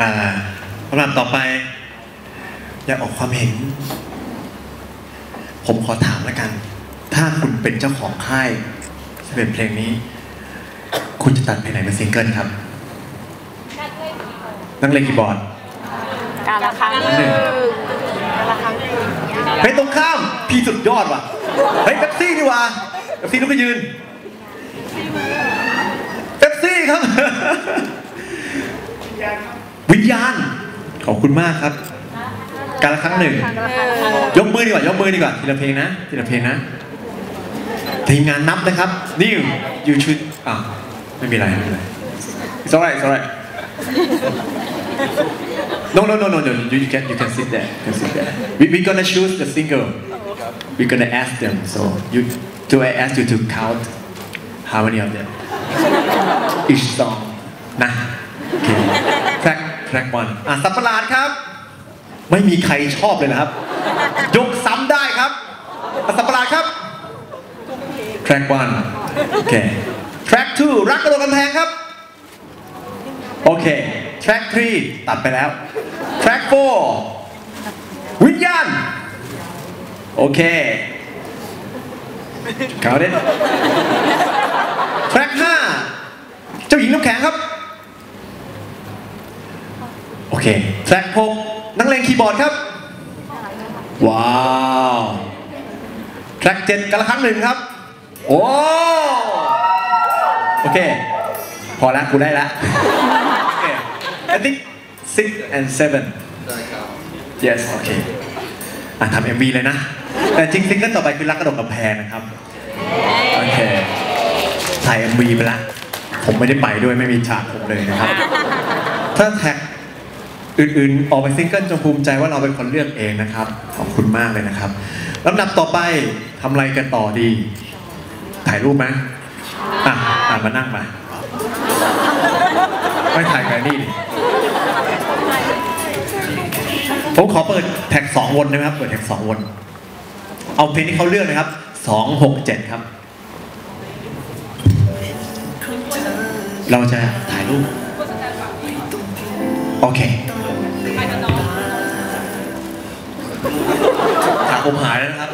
อ่าลำดับต่อไป อยากออกความเห็น ผมขอถามแล้วกัน ถ้าคุณเป็นเจ้าของค่ายที่เป็นเพลงนี้ คุณจะตัดเพลงไหนเป็นซิงเกิลครับนั่งเล่นคีย์บอร์ดการละครั้งหนึ่งการละครั้งหนึ่งเฮ้ยตรงข้าม พี่สุดยอดว่ะเฮ้ยเป๊ปซี่ดีกว่าเป๊ปซี่ลุกขึ้นยืนเป๊ปซี่ครับ วิญญาณ ขอบคุณมากครับการละครั้งหนึ่งการละครั้งหนึ่ง ยกมือดีกว่ายกมือดีกว่าทีละเพลงนะทีละเพลงนะทีมงานนับนะครับ นี่ยูชุดอะไม่มีอะไรไม่มีอะไร it's alright it's alright no no no no no you, you can you can sit there you can sit there we we gonna choose the single we gonna ask them so you do I ask you to count how many of them each song นะโอเค track track one อะสัปประหลาดครับ ไม่มีใครชอบเลยนะครับ ยกซ้ำได้ครับอะสัปประหลาดครับ track one โอเค track two รักกระโดดกำแพงครับ โอเค track three ตัดไปแล้ว track four วิญญาณ โอเค got it track ห้าเจ้าหญิงน้ำแข็งครับ โอเค track หกนักเลงคีย์บอร์ดครับ ว้าว track เจ็ดกันละครั้งหนึ่งครับ โอ้โอเค พอละกูได้ละโอเค I think six and seven ได้ครับ yes โอเคอะทำ MV เลยนะ แต่จริงซิงเกิลต่อไปคือรักกระดดกำแพงนะครับ โอเคถ่าย MV ไปละ ผมไม่ได้ไปด้วยไม่มีฉากผมเลยนะครับ ถ้าแท็ก อื่นๆ ออกไปซิงเกิลจงภูมิใจว่าเราเป็นคนเลือกเองนะครับ ขอบคุณมากเลยนะครับลำดับต่อไปทำอะไรกันต่อดี ถ่ายรูปไหมอะอะมานั่งมาไม่ถ่ายกันนี่ผมขอเปิดแท็กสองวนได้ไหมครับ เปิดแท็กสองวน เอาเพลงที่เขาเลือกนะครับสองหกเจ็ดครับ เราจะถ่ายรูป โอเค ผมหายแล้วนะครับ